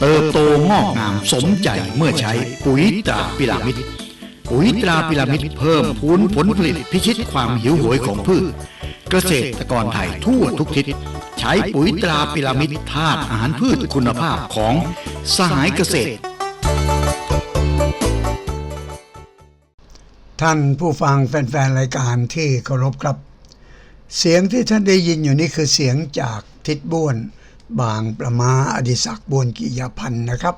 เติบโตงอกงามสมใจเมื่อใช้ปุ๋ยตราพิรามิดปุ๋ยตราพิรามิดเพิ่มพูนผลผลิตพิชิตความหิวโหยของพืช เกษตรกรไทยทั่วทุกทิศ ใช้ปุ๋ยตราพิรามิดธาตุอาหารพืชคุณภาพของสหายเกษตร ท่านผู้ฟังแฟนๆ รายการที่เคารพครับ เสียงที่ท่านได้ยินอยู่นี่คือเสียงจากทิศบ้วน บางประมาอดิศักดิ์บวนกิยพันธ์นะครับ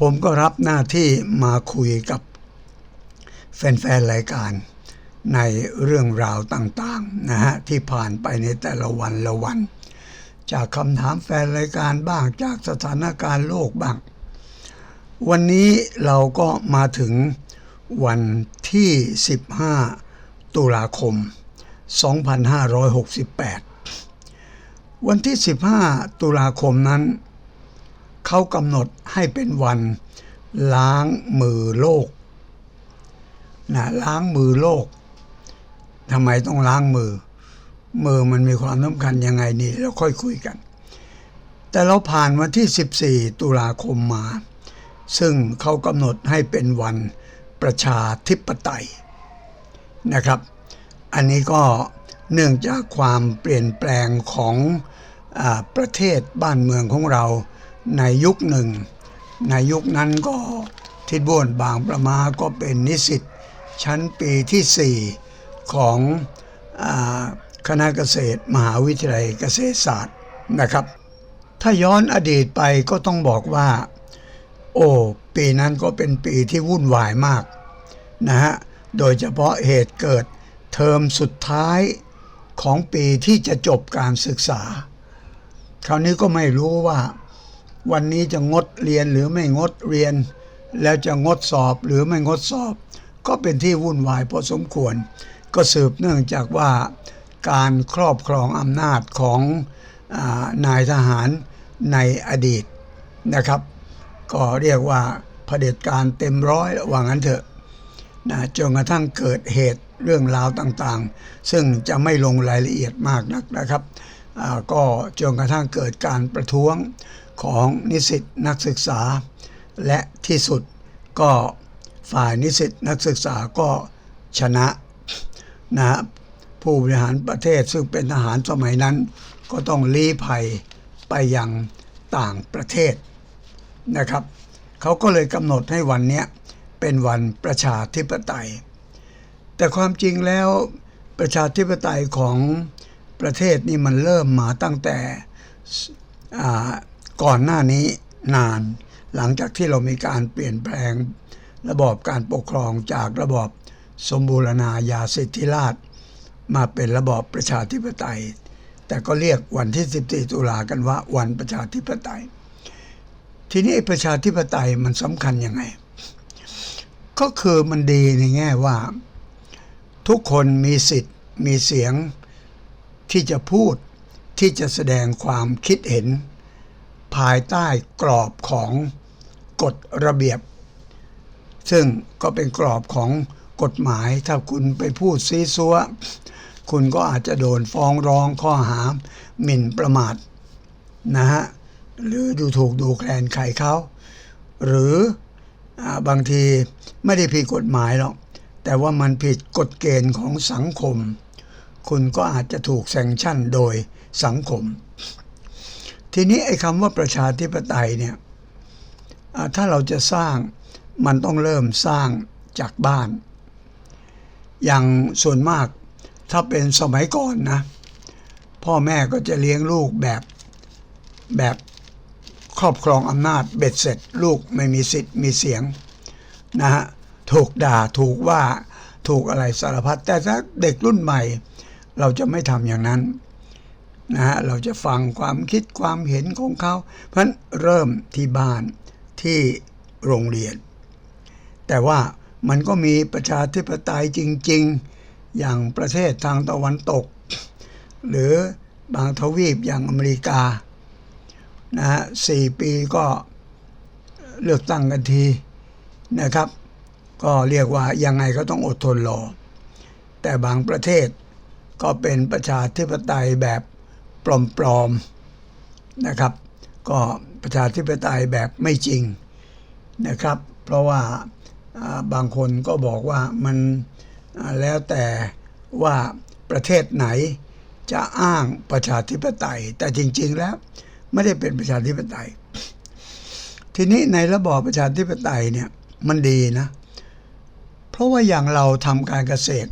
ผมก็รับหน้าที่มาคุยกับแฟนๆรายการในเรื่องราวต่างๆนะฮะที่ผ่านไปในแต่ละวันละวัน จากคำถามแฟนรายการบ้างจากสถานการณ์โลกบ้าง วันนี้เราก็มาถึงวันที่ 15 ตุลาคม 2568 วันที่ 15 ตุลาคมนั้น เขากำหนดให้เป็นวัน ล้างมือโลกนะล้างมือโลกทำไมต้องล้างมือ มือมันมีความสำคัญยังไงนี่เราค่อยคุยกัน แต่เราผ่านวันที่ 14 ตุลาคมมา ซึ่งเขากำหนดให้เป็นวันประชาธิปไตยนะครับ อันนี้ก็เนื่องจากความเปลี่ยนแปลงของ ประเทศบ้านเมืองของเราในยุคหนึ่ง ในยุคนั้นก็ทิดบ้วนบางประมาก็เป็นนิสิตชั้นปีที่ 4 ของอคณะเกษตรมหาวิทยาลัยเกษตรศาสตร์นะครับ ถ้าย้อนอดีตไปก็ต้องบอกว่า โอ้ปีนั้นก็เป็นปีที่วุ่นวายมากนะฮะโดยเฉพาะเหตุเกิดเทอมสุดท้ายของปีที่จะจบการศึกษา คราวนี้ก็ไม่รู้ว่า วันนี้จะงดเรียนหรือไม่งดเรียน แล้วจะงดสอบหรือไม่งดสอบ ก็เป็นที่วุ่นวายพอสมควร ก็สืบเนื่องจากว่าการครอบครองอำนาจของอนายทหารในอดีตนะครับ ก็เรียกว่าเผด็จการเต็มร้อยว่างั้นเถอะนะจนกระทั่งเกิดเหตุเรื่องราวต่างๆ ซึ่งจะไม่ลงรายละเอียดมากนักนะครับ ก็จนกระทั่งเกิดการประท้วงของนิสิตนักศึกษา และที่สุดก็ฝ่ายนิสิตนักศึกษาก็ชนะนะผู้บริหารประเทศซึ่งเป็นทหารสมัยนั้น ก็ต้องลี้ภัยไปยังต่างประเทศนะครับเขาก็เลยกำหนดให้วันนี้เป็นวันประชาธิปไตย แต่ความจริงแล้วประชาธิปไตยของ ประเทศนี่มันเริ่มมาตั้งแต่ก่อนหน้านี้นาน หลังจากที่เรามีการเปลี่ยนแปลงระบอบการปกครองจากระบอบสมบูรณาญาสิทธิราช มาเป็นระบอบประชาธิปไตย แต่ก็เรียกวันที่ 14 ตุลากันว่าวันประชาธิปไตย ทีนี้ประชาธิปไตยมันสำคัญยังไง ก็คือมันดีในแง่ว่า ทุกคนมีสิทธิ์มีเสียง ที่จะพูดที่จะแสดงความคิดเห็น ภายใต้กรอบของกฎระเบียบ ซึ่งก็เป็นกรอบของกฎหมายถ้าคุณไปพูดซีซัวคุณก็อาจจะโดนฟ้องร้องข้อหาหมิ่นประมาทนะฮะหรือดูถูกดูแคลนใครเขาหรืออบางทีไม่ได้ผิดกฎหมายหรอก แต่ว่ามันผิดกฎเกณฑ์ของสังคม คุณก็อาจจะถูกแซงชั่นโดยสังคม ทีนี้ไอ้คำว่าประชาธิปไตยเนี่ยถ้าเราจะสร้างมันต้องเริ่มสร้างจากบ้าน อย่างส่วนมากถ้าเป็นสมัยก่อนนะ พ่อแม่ก็จะเลี้ยงลูกแบบแบบครอบครองอำนาจเบ็ดเสร็จ ลูกไม่มีสิทธิ์มีเสียงนะฮะถูกด่าถูกว่าถูกอะไรสารพัดแต่ถ้าเด็กรุ่นใหม่ เราจะไม่ทำอย่างนั้นนะฮะเราจะฟังความคิดความเห็นของเขา เพราะฉะนั้นเริ่มที่บ้านที่โรงเรียน แต่ว่ามันก็มีประชาธิปไตยจริง ๆ อย่างประเทศทางตะวันตก หรือบางทวีปอย่างอเมริกานะฮะสี่ปีก็เลือกตั้งกันทีนะครับ ก็เรียกว่ายังไงก็ต้องอดทนรอแต่บางประเทศ ก็เป็นประชาธิปไตยแบบปลอมๆนะครับ ก็ประชาธิปไตยแบบไม่จริงนะครับ เพราะว่าบางคนก็บอกว่ามันแล้วแต่ว่าประเทศไหนจะอ้างประชาธิปไตย แต่จริง ๆ แล้วไม่ได้เป็นประชาธิปไตย ทีนี้ในระบอบประชาธิปไตยเนี่ยมันดีนะ เพราะว่าอย่างเราทำการเกษตร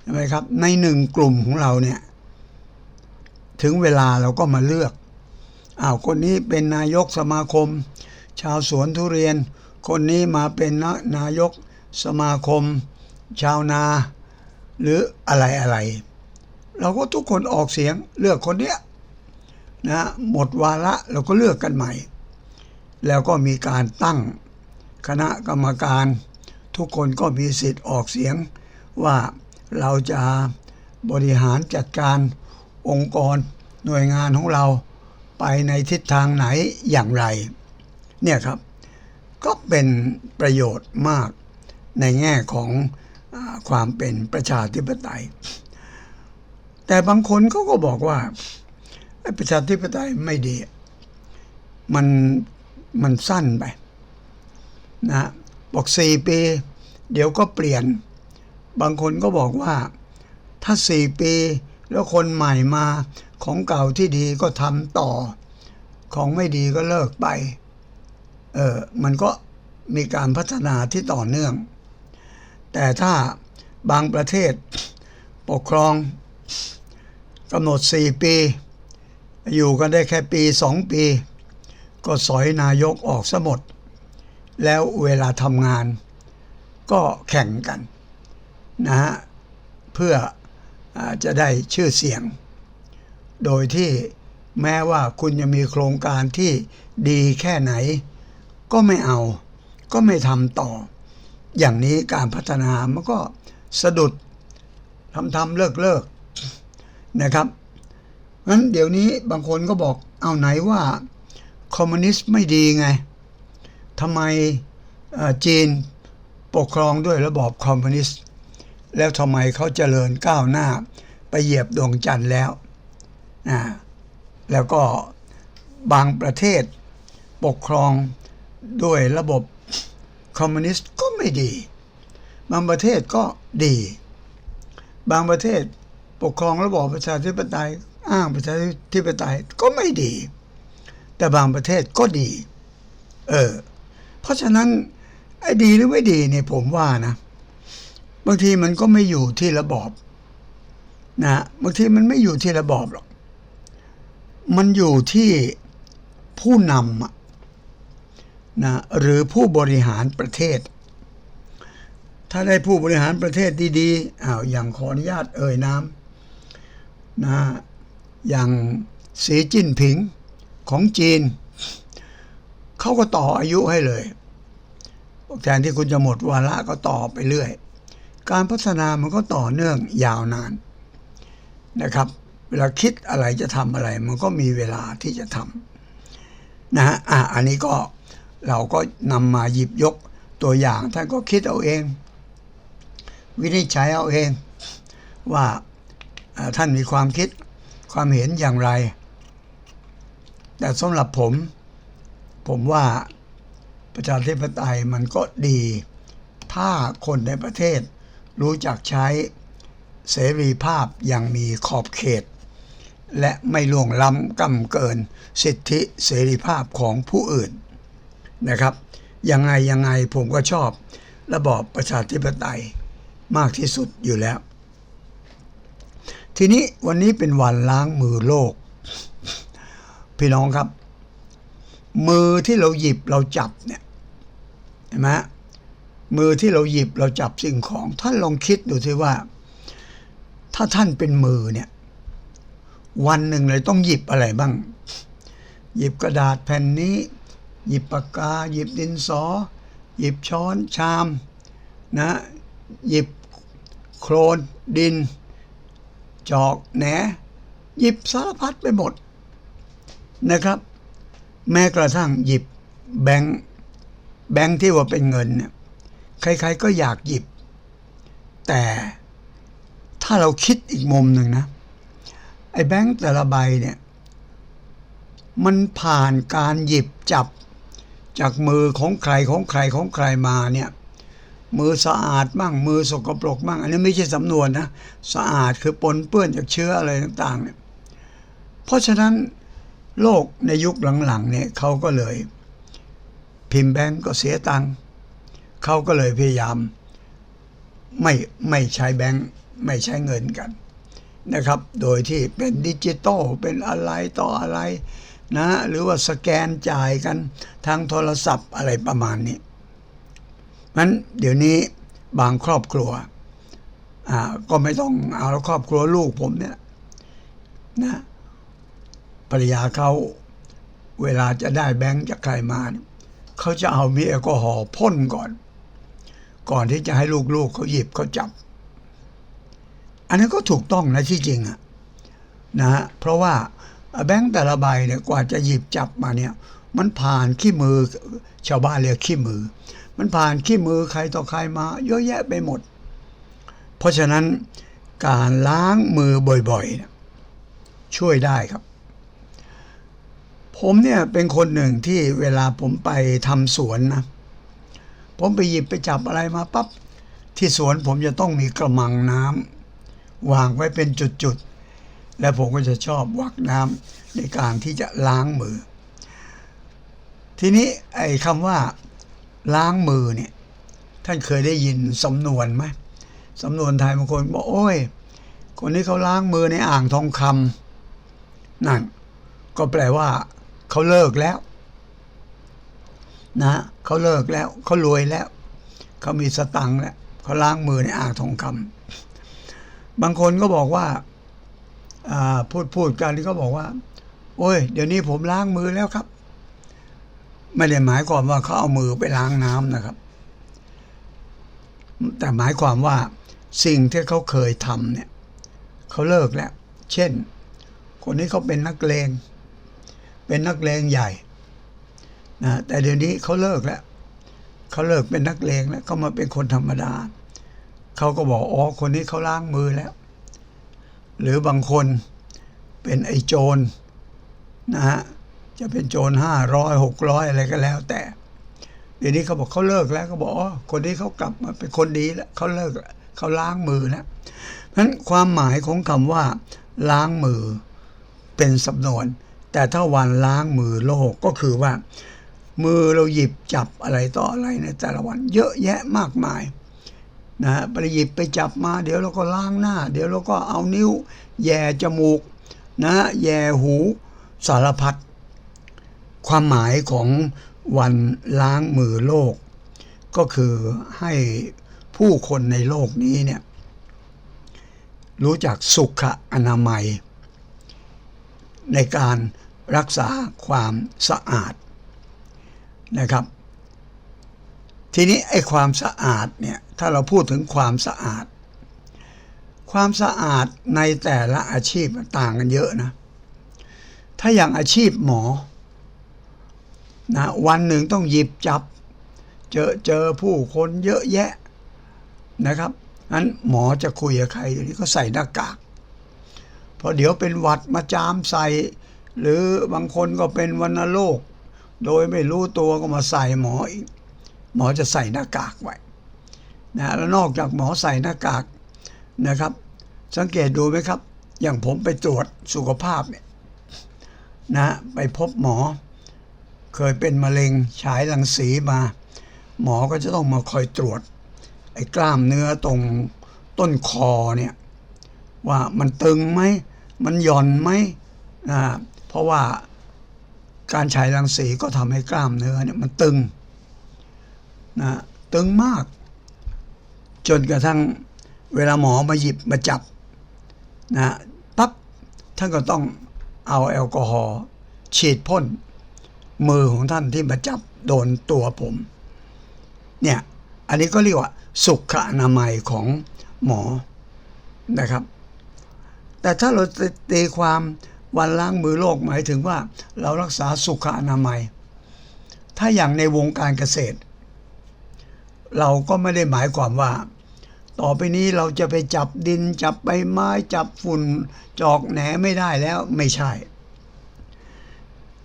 ใช่ไหมครับ ในหนึ่งกลุ่มของเราเนี่ย ถึงเวลาเราก็มาเลือกอ้าวคนนี้เป็นนายกสมาคม ชาวสวนทุเรียน คนนี้มาเป็นนนายกสมาคม ชาวนา หรืออะไรอะไร เราก็ทุกคนออกเสียงเลือกคนเนี้ยนะหมดวาระเราก็เลือกกันใหม่ แล้วก็มีการตั้งคณะกรรมการ ทุกคนก็มีสิทธิ์ออกเสียงว่า เราจะบริหารจัดการองค์กรหน่วยงานของเราไปในทิศทางไหนอย่างไร เนี่ยครับ ก็เป็นประโยชน์มากในแง่ของอความเป็นประชาธิปไตย แต่บางคนเขาก็บอกว่าประชาธิปไตยไม่ดี มันมันสั้นไปนะบอกสี่ปี เดี๋ยวก็เปลี่ยน บางคนก็บอกว่า ถ้าสี่ปีแล้วคนใหม่มาของเก่าที่ดีก็ทำต่อ ของไม่ดีก็เลิกไป เออมันก็มีการพัฒนาที่ต่อเนื่อง แต่ถ้าบางประเทศปกครองกำหนดสี่ปี อยู่กันได้แค่ปีสองปี ก็สอยนายกออกซะหมด แล้วเวลาทำงานก็แข่งกัน นะฮะเพื่ออจะได้ชื่อเสียง โดยที่แม้ว่าคุณจะมีโครงการที่ดีแค่ไหน ก็ไม่เอา ก็ไม่ทำต่อ อย่างนี้การพัฒนามันก็สะดุดทำทำเลิกเลิกนะครับงั้นเดี๋ยวนี้บางคนก็บอกเอาไหนว่าคอมมิวนิสต์ไม่ดีไงทำไมจีนปกครองด้วยระบอบคอมมิวนิสต์ แล้วทำไมเขาเจริญก้าวหน้า ไปเหยียบดวงจันทร์แล้วนะแล้วก็บางประเทศปกครองด้วยระบบคอมมิวนิสต์ก็ไม่ดี บางประเทศก็ดี บางประเทศปกครองระบอบประชาธิปไตยอ้างประชาธิปไตยก็ไม่ดี แต่บางประเทศก็ดี เออ เพราะฉะนั้นไอ้ดีหรือไม่ดีเนี่ยผมว่านะ บางทีมันก็ไม่อยู่ที่ระบอบนะบางทีมันไม่อยู่ที่ระบอบหรอก มันอยู่ที่ผู้นำนะหรือผู้บริหารประเทศ ถ้าได้ผู้บริหารประเทศดีๆอ้าวอย่างขออนุญาตเอ่ยนามนะอย่างสีจิ้นผิงของจีน เขาก็ต่ออายุให้เลยแทนที่คุณจะหมดวาระก็ต่อไปเรื่อย การพัฒนามันก็ต่อเนื่องยาวนานนะครับ เวลาคิดอะไรจะทำอะไร มันก็มีเวลาที่จะทำนะฮะอะอันนี้ก็เราก็นำมาหยิบยกตัวอย่างท่านก็คิดเอาเอง วินิจฉัยเอาเอง ว่าอ่าท่านมีความคิดความเห็นอย่างไร แต่สำหรับผม ผมว่าประชาธิปไตยมันก็ดี ถ้าคนในประเทศ รู้จักใช้เสรีภาพอย่างมีขอบเขต และไม่ล่วงล้ำกำเกินสิทธิเสรีภาพของผู้อื่นนะครับ ยังไงยังไงผมก็ชอบระบอบประชาธิปไตยมากที่สุดอยู่แล้ว ทีนี้วันนี้เป็นวันล้างมือโลก พี่น้องครับ มือที่เราหยิบเราจับเนี่ยเห็นไหม มือที่เราหยิบเราจับสิ่งของ ท่านลองคิดดูสิว่า ถ้าท่านเป็นมือเนี่ย วันหนึ่งเลยต้องหยิบอะไรบ้าง หยิบกระดาษแผ่นนี้ หยิบปากกา หยิบดินสอ หยิบช้อนชามนะ หยิบโครนดิน จอกแหนหยิบสารพัดไปหมดนะครับ แม้กระทั่งหยิบแบงค์แบงค์ที่ว่าเป็นเงินเนี่ย ใครๆก็อยากหยิบ แต่ถ้าเราคิดอีกมุมหนึ่งนะ ไอ้แบงค์แต่ละใบเนี่ย มันผ่านการหยิบจับจากมือของใครของใครของใครมาเนี่ย มือสะอาดมั่งมือสกปรกมั่ง อันนี้ไม่ใช่สำนวนนะ สะอาดคือปนเปื้อนจากเชื้ออะไรต่างๆเนี่ยเพราะฉะนั้นโลกในยุคหลังๆเนี่ยเขาก็เลย พิมพ์แบงก์ก็เสียตังค์ เขาก็เลยพยายามไม่ไม่ใช้แบงก์ไม่ใช้เงินกันนะครับ โดยที่เป็นดิจิตอลเป็นอะไรต่ออะไรนะ หรือว่าสแกนจ่ายกันทางโทรศัพท์อะไรประมาณนี้นั้นเดี๋ยวนี้บางครอบครัวอ่าก็ไม่ต้องเอาครอบครัวลูกผมเนี่ยนะภรรยาเขาเวลาจะได้แบงค์จากใครมาเนี่ยเขาจะเอามีแอลกอฮอล์พ่นก่อน ก่อนที่จะให้ลูกๆเขาหยิบเขาจับ อันนั้นก็ถูกต้องนะที่จริงอะนะฮะเพราะว่าแบงค์แต่ละใบเนี่ยกว่าจะหยิบจับมาเนี่ย มันผ่านขี้มือชาวบ้านเรียกขี้มือ มันผ่านขี้มือใครต่อใครมา เยอะแยะไปหมด เพราะฉะนั้นการล้างมือบ่อยๆเนี่ยช่วยได้ครับ ผมเนี่ยเป็นคนหนึ่งที่เวลาผมไปทำสวนนะ ผมไปหยิบไปจับอะไรมาปั๊บที่สวนผมจะต้องมีกระมังน้ำวางไว้เป็นจุดๆ และผมก็จะชอบวักน้ำในการที่จะล้างมือ ทีนี้ไอ้คำว่าล้างมือเนี่ยท่านเคยได้ยินสำนวนไหมสำนวนไทยบางคนบอกโอ้ย คนนี้เขาล้างมือในอ่างทองคำนั่นก็แปลว่าเขาเลิกแล้ว นะเขาเลิกแล้วเขารวยแล้ว เขามีสตังค์แล้วเขาล้างมือในอ่างทองคำบางคนก็บอกว่าพูดพูดกันที่ก็บอกว่า โอ้ย เดี๋ยวนี้ผมล้างมือแล้วครับ ไม่ได้หมายความว่าเขาเอามือไปล้างน้ำนะครับ แต่หมายความว่าสิ่งที่เขาเคยทำเนี่ยเขาเลิกแล้ว เช่น คนนี้เขาเป็นนักเลง เป็นนักเลงใหญ่ นะแต่เดี๋ยวนี้เขาเลิกแล้วเขาเลิกเป็นนักเลงแล้วเขามาเป็นคนธรรมดาเขาก็บอกอ๋อคนนี้เขาล้างมือแล้ว หรือบางคนเป็นไอ้โจรนะฮะจะเป็นโจรห้าร้อยหกร้อยอะไรก็แล้ว แต่เดี๋ยวนี้เขาบอกเขาเลิกแล้วเขาบอกอ๋อคนนี้เขากลับมาเป็นคนดีแล้วเขาเลิกเขาล้างมือแล้วเพราะฉะนั้นความหมายของคำว่า ล้างมือเป็นสำนวน แต่ถ้าวันล้างมือโลกก็คือว่า มือเราหยิบจับอะไรต่ออะไรในแต่ละวัน เยอะแยะมากมายนะฮะไปหยิบไปจับมา เดี๋ยวเราก็ล้างหน้า เดี๋ยวเราก็เอานิ้ว แย่จมูกนะแย่หูสารพัดความหมายของวันล้างมือโลก ก็คือให้ผู้คนในโลกนี้เนี่ยรู้จักสุขอนามัย ในการรักษาความสะอาด นะครับ ทีนี้ไอ้ความสะอาดเนี่ยถ้าเราพูดถึงความสะอาด ความสะอาดในแต่ละอาชีพต่างกันเยอะนะ ถ้าอย่างอาชีพหมอนะวันหนึ่งต้องหยิบจับ เจอเจอผู้คนเยอะแยะนะครับนั้นหมอจะคุยกับใครเดี๋ยวนี้ก็ใส่หน้ากากเพราะเดี๋ยวเป็นหวัดมาจามใส่ หรือบางคนก็เป็นวัณโรค โดยไม่รู้ตัวก็มาใส่หมออีกหมอจะใส่หน้ากากไว้นะแล้วนอกจากหมอใส่หน้ากากนะครับ สังเกตดูไหมครับ อย่างผมไปตรวจสุขภาพเนี่ยนะไปพบหมอ เคยเป็นมะเร็งฉายรังสีมา หมอก็จะต้องมาคอยตรวจ ไอ้กล้ามเนื้อตรงต้นคอเนี่ยว่ามันตึงไหมมันหย่อนไหมนะเพราะว่า การฉายรังสีก็ทำให้กล้ามเนื้อเนี่ยมันตึงนะตึงมาก จนกระทั่งเวลาหมอมาหยิบมาจับนะปั๊บท่านก็ต้องเอาแอลกอฮอล์ฉีดพ่นมือของท่านที่มาจับโดนตัวผม เนี่ยอันนี้ก็เรียกว่า สุขอนามัยของหมอนะครับ แต่ถ้าเราตีความ วันล้างมือโลกหมายถึงว่าเรารักษาสุขอนามัย ถ้าอย่างในวงการเกษตร เราก็ไม่ได้หมายความว่า ต่อไปนี้เราจะไปจับดินจับใบไม้จับฝุ่นจอกแหนไม่ได้แล้วไม่ใช่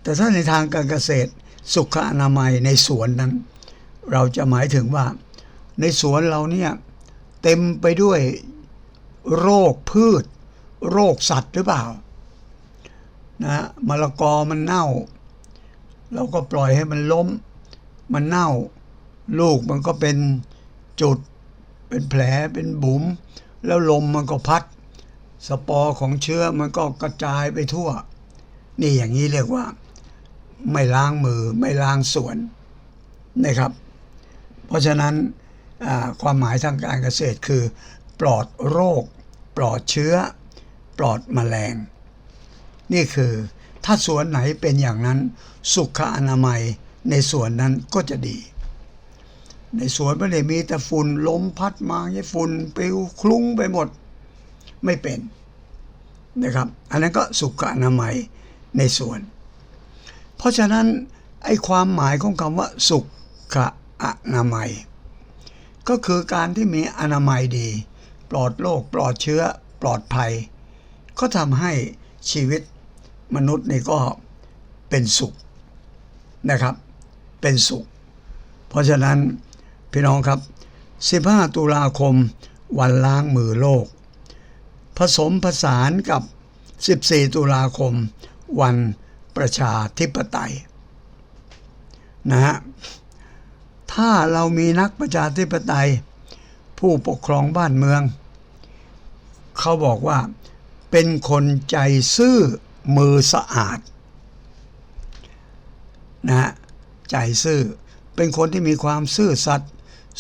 แต่ถ้าในทางการเกษตร สุขอนามัยในสวนนั้น เราจะหมายถึงว่า ในสวนเราเนี่ยเต็มไปด้วยโรคพืช โรคสัตว์หรือเปล่า นะมะละกอมันเน่า เราก็ปล่อยให้มันล้ม มันเน่า ลูกมันก็เป็นจุด เป็นแผลเป็นบุ๋มแล้วลมมันก็พัด สปอร์ของเชื้อมันก็กระจายไปทั่ว นี่อย่างนี้เรียกว่า ไม่ล้างมือไม่ล้างสวนนะครับ เพราะฉะนั้นความหมายทางการเกษตรคือ ปลอดโรค ปลอดเชื้อ ปลอดแมลง นี่คือ ถ้าสวนไหนเป็นอย่างนั้น สุขอนามัยในสวนนั้นก็จะดี ในสวนไม่ได้มีแต่ฝุ่นลมพัดมาให้ฝุ่นปลิวคลุ้งไปหมด ไม่เป็นนะครับ อันนั้นก็สุขอนามัยในสวน เพราะฉะนั้นไอ้ความหมายของคำว่า สุขอนามัย ก็คือการที่มีอนามัยดี ปลอดโรคปลอดเชื้อ ปลอดภัย ก็ทำให้ชีวิต มนุษย์นี่ก็เป็นสุขนะครับ เป็นสุข เพราะฉะนั้นพี่น้องครับ 15 ตุลาคมวันล้างมือโลก ผสมผสานกับ 14 ตุลาคม วันประชาธิปไตยนะฮะถ้าเรามีนักประชาธิปไตย ผู้ปกครองบ้านเมือง เขาบอกว่าเป็นคนใจซื่อ มือสะอาดนะฮะใจซื่อเป็นคนที่มีความซื่อสัตย์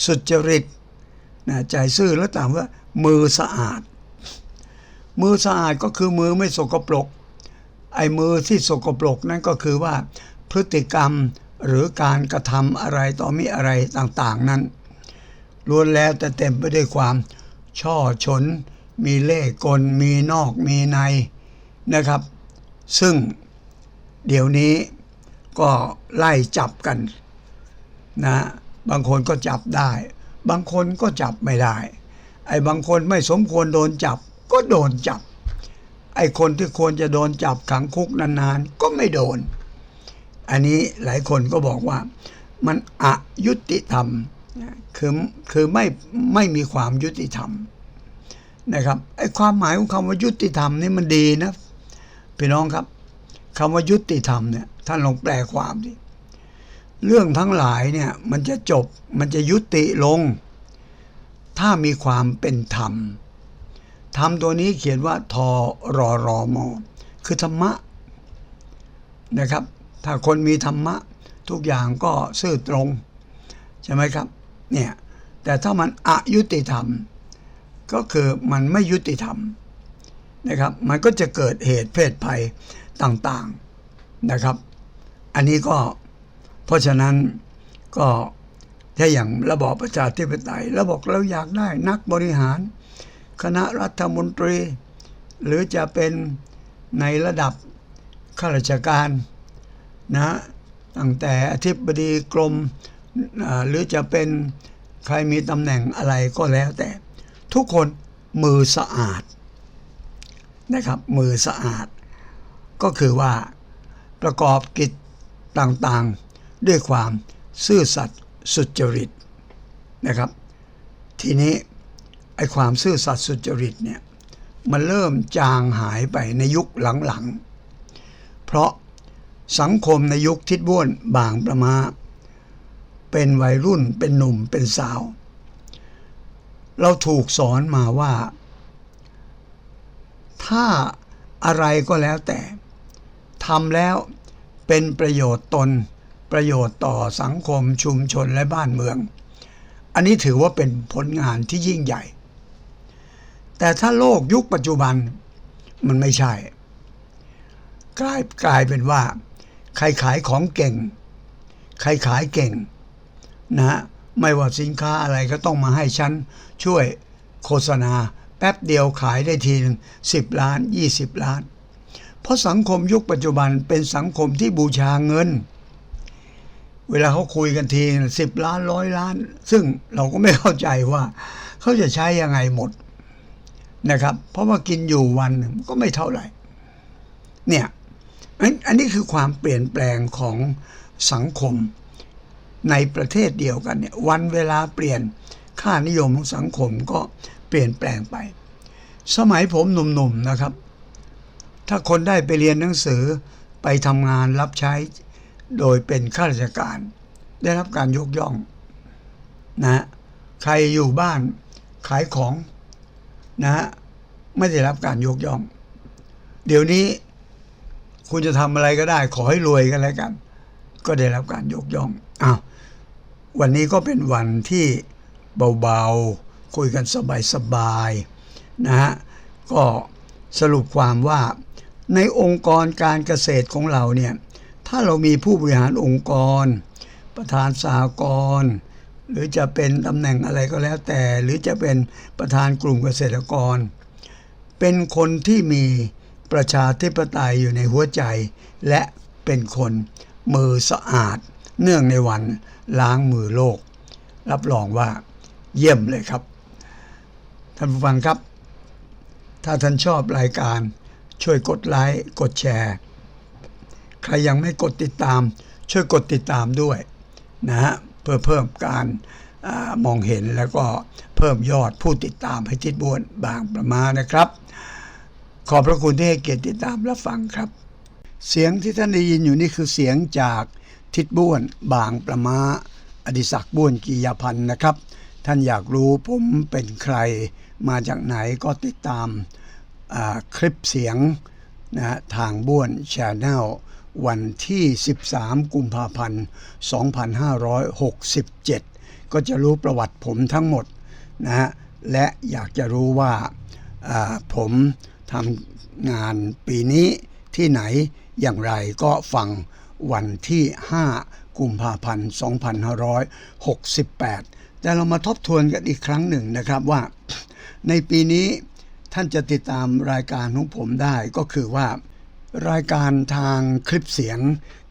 สุจริตนะใจซื่อแล้วตามว่า มือสะอาด มือสะอาดก็คือมือไม่สกปรกไอ้มือที่สกปรกนั่นก็คือว่าพฤติกรรมหรือการกระทำอะไรต่อมีอะไรต่างๆนั้นล้วนแล้วแต่เต็มไปด้วยความ ช่อชน มีเล่ห์กลมีนอกมีในนะครับ ซึ่งเดี๋ยวนี้ก็ไล่จับกันนะบางคนก็จับได้ บางคนก็จับไม่ได้ ไอ้บางคนไม่สมควรโดนจับ ก็โดนจับ ไอ้คนที่ควรจะโดนจับขังคุกนานๆ ก็ไม่โดน อันนี้หลายคนก็บอกว่า มันอยุติธรรมคือคือไม่ไม่มีความยุติธรรมนะครับไอ้ความหมายของคำว่ายุติธรรมนี่มันดีนะ พี่น้องครับคำว่ายุติธรรมเนี่ยท่านลองแปลความดิเรื่องทั้งหลายเนี่ยมันจะจบมันจะยุติลง ถ้ามีความเป็นธรรมธรรมตัวนี้เขียนว่าทอรอรอมอคือธรรมะนะครับ ถ้าคนมีธรรมะ ทุกอย่างก็ซื่อตรง ใช่ไหมครับเนี่ยแต่ถ้ามันอายุติธรรม ก็คือมันไม่ยุติธรรม นะครับ มันก็จะเกิดเหตุเพศภัยต่างๆนะครับ อันนี้ก็เพราะฉะนั้นก็ถ้าอย่างระบอบประชาธิปไตยเราบอกเราอยากได้นักบริหาร คณะรัฐมนตรี หรือจะเป็นในระดับข้าราชการนะตั้งแต่อธิบดีกรมหรือจะเป็นใครมีตำแหน่งอะไรก็แล้วแต่ ทุกคนมือสะอาด นะครับ มือสะอาด ก็คือว่าประกอบกิจต่างๆ ด้วยความซื่อสัตย์สุจริตนะครับ ทีนี้ไอ้ความซื่อสัตย์สุจริตเนี่ยมันเริ่มจางหายไปในยุคหลังๆ เพราะสังคมในยุคทิดบ้วนบางประมา เป็นวัยรุ่นเป็นหนุ่มเป็นสาว เราถูกสอนมาว่า ถ้าอะไรก็แล้วแต่ทำแล้วเป็นประโยชน์ตน ประโยชน์ต่อสังคมชุมชนและบ้านเมือง อันนี้ถือว่าเป็นผลงานที่ยิ่งใหญ่ แต่ถ้าโลกยุคปัจจุบันมันไม่ใช่ กลายกลายเป็นว่า ใครขายของเก่ง ใครขายเก่งนะไม่ว่าสินค้าอะไรก็ต้องมาให้ฉันช่วยโฆษณา ป๊บเดียวขายได้ทีนึงสิบล้าน20ล้าน เพราะสังคมยุคปัจจุบันเป็นสังคมที่บูชาเงิน เวลาเขาคุยกันทีสิบล้านร้อยล้าน ซึ่งเราก็ไม่เข้าใจว่า เขาจะใช้ยังไงหมดนะครับ เพราะว่ากินอยู่วันหนึ่งก็ไม่เท่าไหร่ เนี่ยอันอันนี้คือความเปลี่ยนแปลงของสังคมในประเทศเดียวกันเนี่ยวันเวลาเปลี่ยนค่านิยมของสังคมก็ ลี่ยนแปลงไป สมัยผมหนุ่มๆนะครับ ถ้าคนได้ไปเรียนหนังสือไปทำงานรับใช้โดยเป็นข้าราชการ ได้รับการยกย่องนะใครอยู่บ้านขายของนะฮะไม่ได้รับการยกย่อง เดี๋ยวนี้คุณจะทำอะไรก็ได้ ขอให้รวยกันแล้วกัน ก็ได้รับการยกย่องอ้าววันนี้ก็เป็นวันที่เบาๆ คุยกันสบายๆนะฮะก็สรุปความว่าในองค์กรการเกษตรของเราเนี่ยถ้าเรามีผู้บริหารองค์กร ประธานสหกรณ์หรือจะเป็นตำแหน่งอะไรก็แล้วแต่ หรือจะเป็นประธานกลุ่มเกษตรกร เป็นคนที่มีประชาธิปไตยอยู่ในหัวใจ และเป็นคนมือสะอาด เนื่องในวันล้างมือโลก รับรองว่าเยี่ยมเลยครับ ท่านผู้ฟังครับ ถ้าท่านชอบรายการช่วยกดไลค์กดแชร์ ใครยังไม่กดติดตาม ช่วยกดติดตามด้วยนะฮะเพื่อเพิ่มการอามองเห็นแล้วก็เพิ่มยอดผู้ติดตามให้ทิดบวนบางประมาณนะครับ ขอบพระคุณที่ให้เกียรติติดตามและฟังครับ เสียงที่ท่านได้ยินอยู่นี่คือเสียงจากทิดบ้วนบางประมาอดิศักดิ์บ้วนกียาพันธ์นะครับ ท่านอยากรู้ผมเป็นใคร มาจากไหนก็ติดตามคลิปเสียงนะทางบ้วนชาแนลวันที่ 13 กุมภาพันธ์ 2567 ก็จะรู้ประวัติผมทั้งหมดนะฮะและอยากจะรู้ว่าอ่าผมทำงานปีนี้ที่ไหนอย่างไรก็ฟังวันที่ 5 กุมภาพันธ์ 2568 แต่เรามาทบทวนกันอีกครั้งหนึ่งนะครับว่า ในปีนี้ท่านจะติดตามรายการของผมได้ก็คือว่ารายการทางคลิปเสียง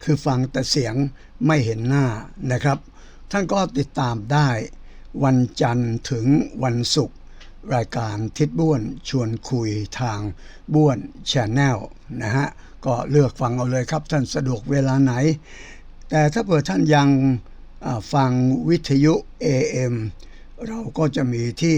คือฟังแต่เสียงไม่เห็นหน้านะครับ ท่านก็ติดตามได้วันจันทร์ถึงวันศุกร์รายการทิศบ้วนชวนคุยทางบ้วนชแนลนะฮะก็เลือกฟังเอาเลยครับท่านสะดวกเวลาไหน แต่ถ้าเผื่อท่านยังฟังวิทยุ AM เราก็จะมีที่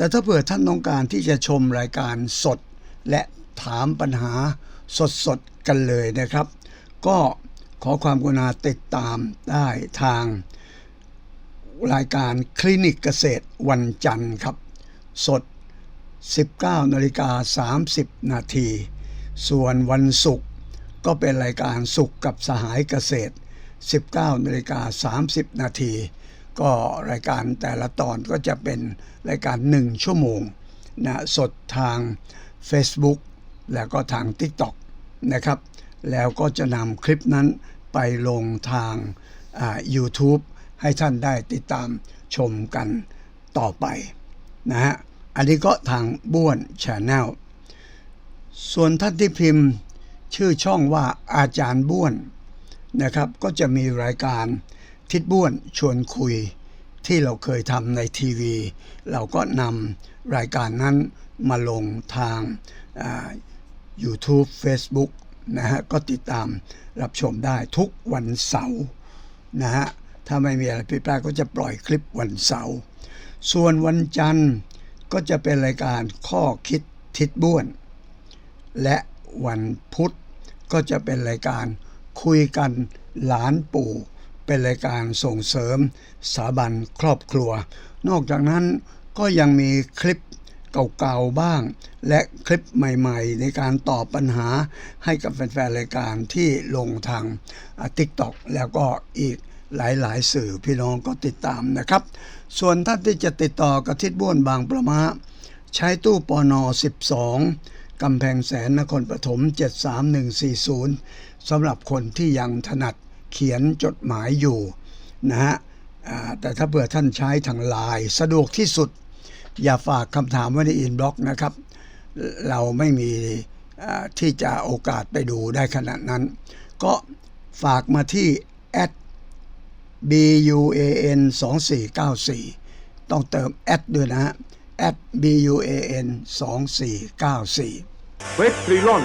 แต่ถ้าเผื่อท่านต้องการที่จะชมรายการสด และถามปัญหาสดๆกันเลยนะครับ ก็ขอความกรุณาติดตามได้ทางรายการคลินิกเกษตรวันจันทร์ครับ สด 19นาฬิกา30 นาที ส่วนวันศุกร์ก็เป็นรายการสุขกับสหายเกษตร 19นาฬิกา30 นาที ก็รายการแต่ละตอนก็จะเป็นรายการ 1 ชั่วโมงนะสดทาง Facebook แล้วก็ทาง TikTok นะครับ แล้วก็จะนำคลิปนั้นไปลงทางอ่า YouTube ให้ท่านได้ติดตามชมกันต่อไปนะฮะ อันนี้ก็ทางบ้วนชาแนลส่วนท่านที่พิมพ์ชื่อช่องว่าอาจารย์บ้วนนะครับ ก็จะมีรายการ ทิศบ้วนชวนคุยที่เราเคยทำในทีวี เราก็นำรายการนั้นมาลงทาง YouTube Facebook นะฮะก็ติดตามรับชมได้ทุกวันเสาร์นะฮะถ้าไม่มีอะไรผิดพลาดก็จะปล่อยคลิปวันเสาร์ส่วนวันจันทร์ก็จะเป็นรายการข้อคิดทิศบ้วน และวันพุธก็จะเป็นรายการคุยกันหลานปู่ เป็นรายการส่งเสริมสถาบันครอบครัว นอกจากนั้นก็ยังมีคลิปเก่าๆบ้าง และคลิปใหม่ๆ ในการตอบปัญหาให้กับแฟนๆ รายการที่ลงทางติ๊กต็อกแล้วก็อีกหลายๆ สื่อพี่น้องก็ติดตามนะครับ ส่วนท่านที่จะติดต่อกับทิศบ้วนบางประมาใช้ตู้ปอนอ12 กำแพงแสนนครปฐม 73140สำหรับคนที่ยังถนัด เขียนจดหมายอยู่นะฮะแต่ถ้าเผื่อท่านใช้ทางไลน์สะดวกที่สุด อย่าฝากคำถามไว้ในอินบล็อกนะครับ เราไม่มีที่จะโอกาสไปดูได้ขนาดนั้น ก็ฝากมาที่ buan 2494 ต้องเติมแอดด้วยนะฮะ at buan 2494เวสตรีลอน